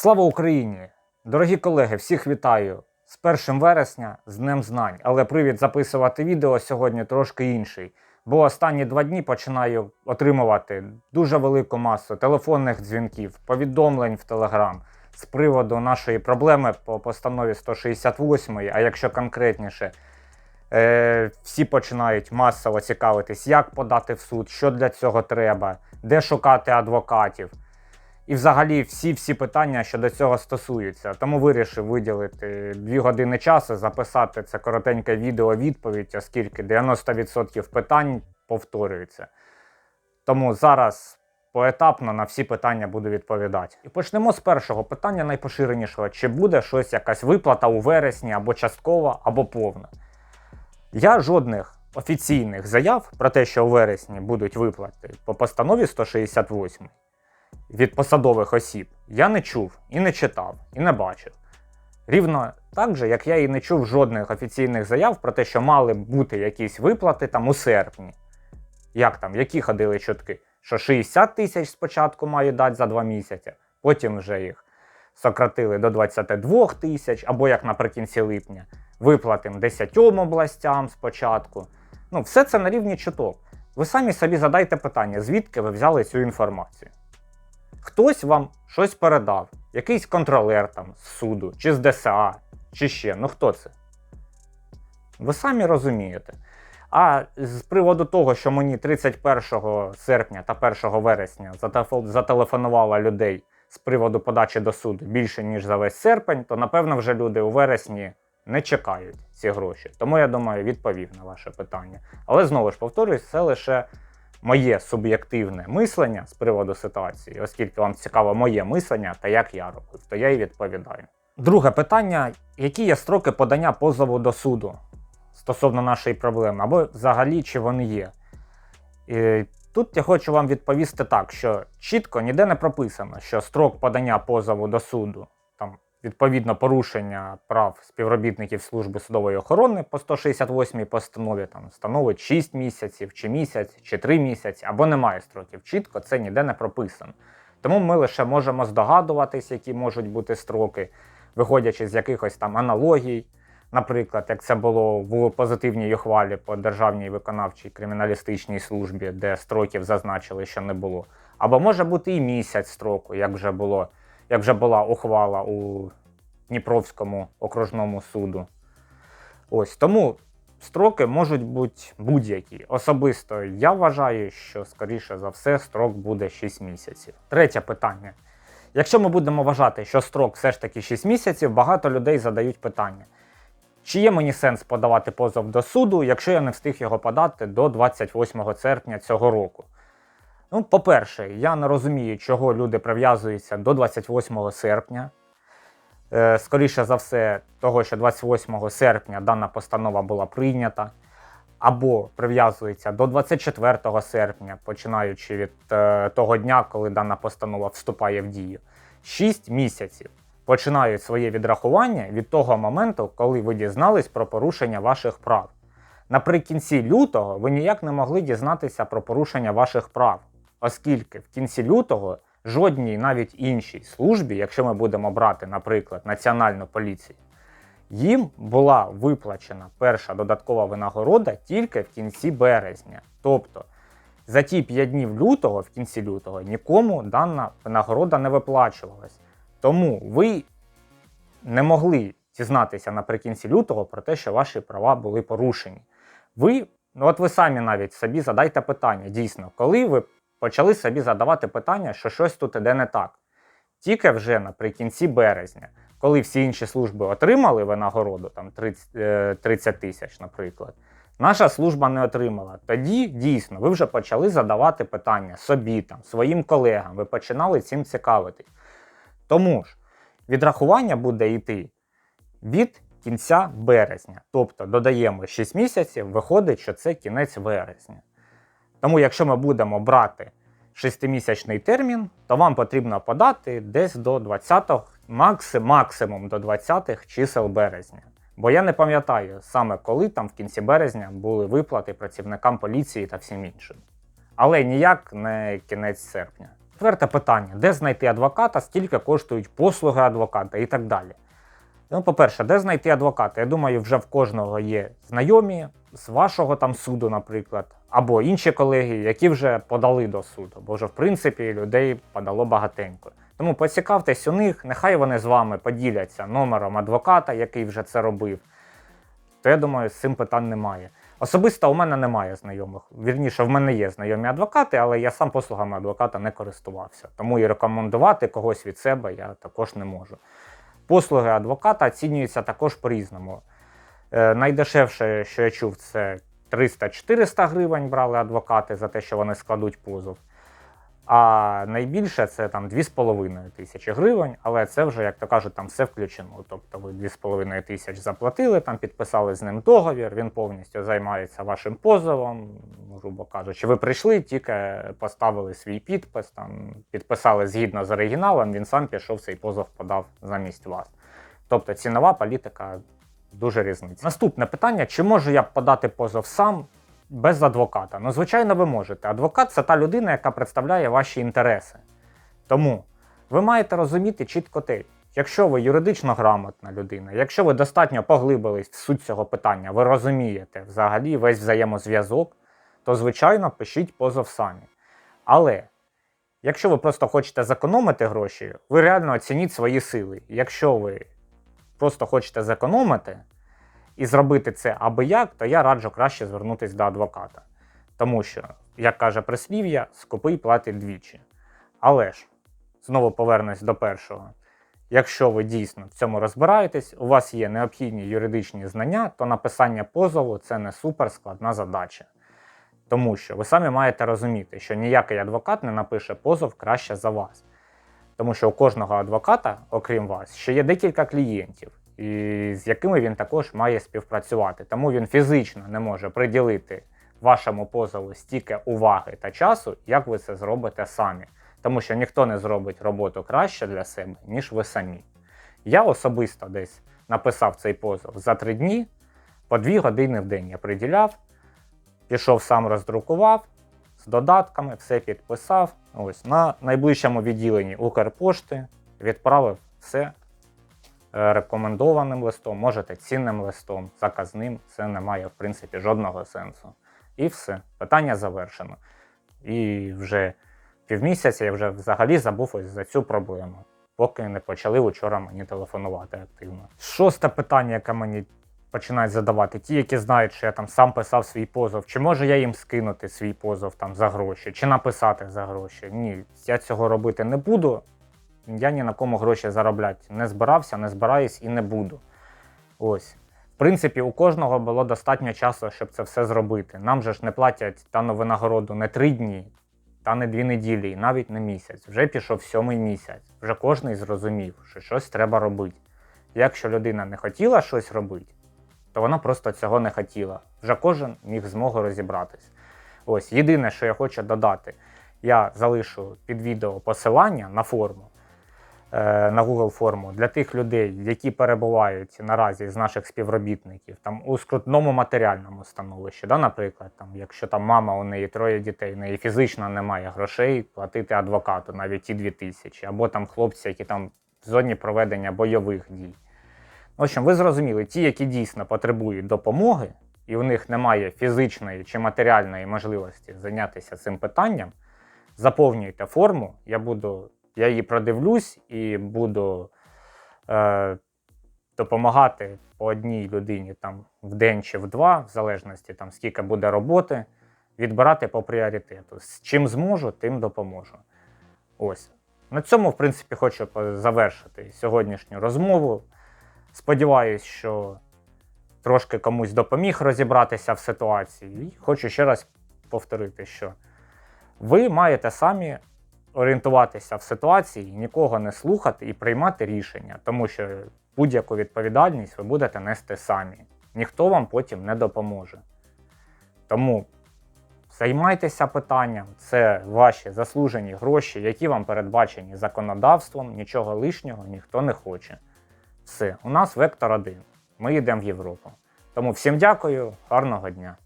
Слава Україні! Дорогі колеги, всіх вітаю з 1 вересня, з Днем Знань. Але привід записувати відео сьогодні трошки інший. Бо останні два дні починаю отримувати дуже велику масу телефонних дзвінків, повідомлень в Телеграм з приводу нашої проблеми по постанові 168, а якщо конкретніше, е, всі починають масово цікавитись, як подати в суд, що для цього треба, де шукати адвокатів. І взагалі всі-всі питання, що до цього стосуються. Тому вирішив виділити 2 години часу, записати це коротеньке відео відповідь, оскільки 90% питань повторюються. Тому зараз поетапно на всі питання буду відповідати. І почнемо з першого питання найпоширенішого: чи буде щось якась виплата у вересні або часткова, або повна. Я жодних офіційних заяв про те, що у вересні будуть виплати по постанові 168 від посадових осіб я не чув і не читав, і не бачив. Рівно так же, як я і не чув жодних офіційних заяв про те, що мали бути якісь виплати там у серпні. Як там, які ходили чутки? Що 60 тисяч спочатку мають дати за 2 місяці, потім вже їх сократили до 22 тисяч, або як наприкінці липня, виплатим 10 областям спочатку. Ну, все це на рівні чуток. Ви самі собі задайте питання, звідки ви взяли цю інформацію. Хтось вам щось передав, якийсь контролер там з суду, чи з ДСА, чи ще. Ну хто це? Ви самі розумієте. А з приводу того, що мені 31 серпня та 1 вересня зателефо- зателефонувало людей з приводу подачі до суду більше, ніж за весь серпень, то напевно вже люди у вересні не чекають ці гроші. Тому я думаю, відповів на ваше питання. Але знову ж повторюсь, це лише моє суб'єктивне мислення з приводу ситуації, оскільки вам цікаво моє мислення та як я робив, то я і відповідаю. Друге питання: які є строки подання позову до суду стосовно нашої проблеми, або взагалі чи вони є? І тут я хочу вам відповісти так, що чітко ніде не прописано, що строк подання позову до суду, відповідно порушення прав співробітників служби судової охорони по 168 постанові там становить 6 місяців, чи місяць, чи 3 місяці, або немає строків. Чітко це ніде не прописано. Тому ми лише можемо здогадуватись, які можуть бути строки, виходячи з якихось там аналогій. Наприклад, як це було в позитивній ухвалі по Державній виконавчій криміналістичній службі, де строків зазначили, що не було. Або може бути і місяць строку, як вже було, як вже була ухвала у Дніпровському окружному суду. Ось тому строки можуть бути будь-які. Особисто я вважаю, що скоріше за все строк буде 6 місяців. Третє питання. Якщо ми будемо вважати, що строк все ж таки 6 місяців, багато людей задають питання. Чи є мені сенс подавати позов до суду, якщо я не встиг його подати до 28 серпня цього року? Ну, по-перше, я не розумію, чого люди прив'язуються до 28 серпня. Е, скоріше за все, того, що 28 серпня дана постанова була прийнята, або прив'язується до 24 серпня, починаючи від е, того дня, коли дана постанова вступає в дію. 6 місяців починають своє відрахування від того моменту, коли ви дізнались про порушення ваших прав. Наприкінці лютого ви ніяк не могли дізнатися про порушення ваших прав, оскільки в кінці лютого жодній навіть іншій службі, якщо ми будемо брати, наприклад, Національну поліцію, їм була виплачена перша додаткова винагорода тільки в кінці березня. Тобто за ті 5 днів лютого, в кінці лютого, нікому дана винагорода не виплачувалась. Тому ви не могли дізнатися наприкінці лютого про те, що ваші права були порушені. Ви, ну от ви самі навіть собі задайте питання, дійсно, коли ви почали собі задавати питання, що щось тут іде не так. Тільки вже наприкінці березня, коли всі інші служби отримали винагороду, там 30, е, 30 тисяч, наприклад, наша служба не отримала. Тоді дійсно ви вже почали задавати питання собі, там, своїм колегам, ви починали цим цікавитись. Тому ж відрахування буде йти від кінця березня. Тобто додаємо 6 місяців, виходить, що це кінець вересня. Тому, якщо ми будемо брати 6-місячний термін, то вам потрібно подати десь до 20-го, максим, максимум до 20-х чисел березня. Бо я не пам'ятаю саме коли там в кінці березня були виплати працівникам поліції та всім іншим. Але ніяк не кінець серпня. Четверте питання: де знайти адвоката, скільки коштують послуги адвоката і так далі. Ну, по-перше, де знайти адвоката? Я думаю, вже в кожного є знайомі з вашого там суду, наприклад, або інші колеги, які вже подали до суду. Бо вже, в принципі, людей подало багатенько. Тому поцікавтесь у них, нехай вони з вами поділяться номером адвоката, який вже це робив. То я думаю, з цим питань немає. Особисто у мене немає знайомих. Вірніше, в мене є знайомі адвокати, але я сам послугами адвоката не користувався. Тому і рекомендувати когось від себе я також не можу. Послуги адвоката оцінюються також по-різному. Е, найдешевше, що я чув, це 300-400 гривень брали адвокати за те, що вони складуть позов. А найбільше це там 2,5 тисячі гривень, але це вже, як то кажуть, там все включено. Тобто ви 2,5 тисяч заплатили, там підписали з ним договір, він повністю займається вашим позовом, грубо кажучи. Ви прийшли, тільки поставили свій підпис, там підписали згідно з оригіналом, він сам пішов цей позов подав замість вас. Тобто цінова політика дуже різниця. Наступне питання: чи можу я подати позов сам? без адвоката. Ну, звичайно, ви можете. Адвокат це та людина, яка представляє ваші інтереси. Тому ви маєте розуміти чітко те, якщо ви юридично грамотна людина, якщо ви достатньо поглибились в суть цього питання, ви розумієте взагалі весь взаємозв'язок, то, звичайно, пишіть позов самі. Але якщо ви просто хочете зекономити гроші, ви реально оцініть свої сили. Якщо ви просто хочете зекономити, і зробити це аби як, то я раджу краще звернутися до адвоката. Тому що, як каже прислів'я, скупий платить двічі. Але ж, знову повернусь до першого. Якщо ви дійсно в цьому розбираєтесь, у вас є необхідні юридичні знання, то написання позову це не суперскладна задача. Тому що ви самі маєте розуміти, що ніякий адвокат не напише позов краще за вас. Тому що у кожного адвоката, окрім вас, ще є декілька клієнтів і з якими він також має співпрацювати. Тому він фізично не може приділити вашому позову стільки уваги та часу, як ви це зробите самі. Тому що ніхто не зробить роботу краще для себе, ніж ви самі. Я особисто десь написав цей позов за три дні, по дві години в день я приділяв, пішов сам роздрукував з додатками, все підписав. Ось на найближчому відділенні Укрпошти відправив все Е, рекомендованим листом, можете цінним листом, заказним. Це не має, в принципі, жодного сенсу. І все, питання завершено. І вже півмісяця я вже взагалі забув ось за цю проблему, поки не почали вчора мені телефонувати активно. Шосте питання, яке мені починають задавати, ті, які знають, що я там сам писав свій позов, чи можу я їм скинути свій позов там за гроші, чи написати за гроші. Ні, я цього робити не буду я ні на кому гроші заробляти не збирався, не збираюсь і не буду. Ось. В принципі, у кожного було достатньо часу, щоб це все зробити. Нам же ж не платять дану винагороду не три дні, та не дві неділі, і навіть не місяць. Вже пішов сьомий місяць. Вже кожен зрозумів, що щось треба робити. Якщо людина не хотіла щось робити, то вона просто цього не хотіла. Вже кожен міг змогу розібратись. Ось, єдине, що я хочу додати, я залишу під відео посилання на форму. Е, на Google форму для тих людей, які перебувають наразі з наших співробітників там у скрутному матеріальному становищі. Да, Наприклад, там, якщо там мама у неї троє дітей, в неї фізично немає грошей платити адвокату навіть ті дві тисячі, або там хлопці, які там в зоні проведення бойових дій. В общем, ви зрозуміли, ті, які дійсно потребують допомоги, і у них немає фізичної чи матеріальної можливості зайнятися цим питанням, заповнюйте форму, я буду я її продивлюсь і буду е, допомагати по одній людині там в день чи в два, в залежності там скільки буде роботи, відбирати по пріоритету. З чим зможу, тим допоможу. Ось. На цьому, в принципі, хочу завершити сьогоднішню розмову. Сподіваюсь, що трошки комусь допоміг розібратися в ситуації. І хочу ще раз повторити, що ви маєте самі орієнтуватися в ситуації, нікого не слухати і приймати рішення, тому що будь-яку відповідальність ви будете нести самі. Ніхто вам потім не допоможе. Тому займайтеся питанням, це ваші заслужені гроші, які вам передбачені законодавством, нічого лишнього ніхто не хоче. Все, у нас вектор один. Ми йдемо в Європу. Тому всім дякую, гарного дня!